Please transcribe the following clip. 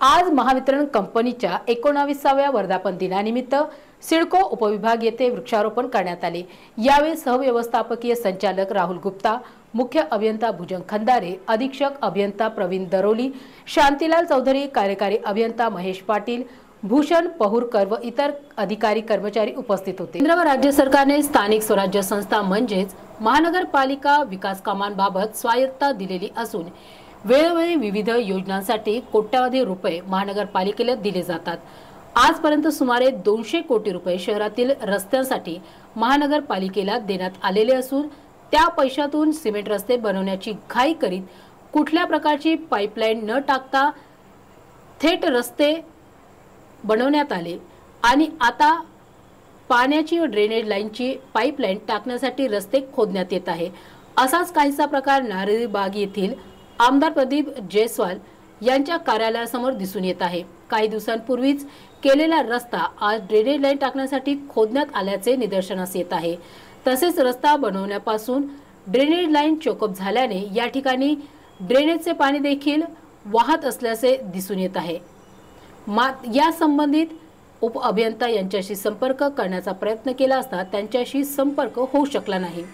आज महावितरण कंपनीच्या एकोणावीसाव्या वर्धापन दिनानिमित्त सिडको उपविभाग येथे वृक्षारोपण करण्यात आले. यावेळी सहव्यवस्थापकीय संचालक राहुल गुप्ता मुख्य अभियंता भुजंग खंदारे अधीक्षक अभियंता प्रवीण दरोली शांतीलाल चौधरी कार्यकारी अभियंता महेश पाटील भूषण पहुरकर व इतर अधिकारी कर्मचारी उपस्थित होते. केंद्र व राज्य सरकारने स्थानिक स्वराज्य संस्था म्हणजेच महानगरपालिका विकास कामांबाबत स्वायत्ता दिलेली असून वेळोवेळी विविध योजनांसाठी कोट्यावधी रुपये महानगरपालिकेला दिले जातात. आजपर्यंत सुमारे दोनशे कोटी रुपये शहरातील रस्त्यांसाठी महानगरपालिकेला देण्यात आलेले असून त्या पैशातून सिमेंट रस्ते बनवण्याची घाई करीत कुठल्या प्रकारची पाईपलाईन न टाकता थेट रस्ते बनवण्यात आले आणि आता पाण्याची व ड्रेनेज लाईनची पाईपलाईन टाकण्यासाठी रस्ते खोदण्यात येत आहे. असाच काहीसा प्रकार नारळी बाग येथील आमदार प्रदीप जयस्वाल यांच्या कार्यालयासमोर दिसून येत आहे. काही दिवसांपूर्वीच केलेला रस्ता आज ड्रेनेज लाईन टाकण्यासाठी खोदण्यात आल्याचे निदर्शनास येत आहे. तसेच रस्ता बनवण्यापासून ड्रेनेज लाईन चोकअप झाल्याने या ठिकाणी ड्रेनेजचे पाणी देखील वाहत असल्याचे दिसून येत आहे. मात या संबंधित उप अभियंता यांच्याशी संपर्क करण्याचा प्रयत्न केला असता त्यांच्याशी संपर्क होऊ शकला नाही.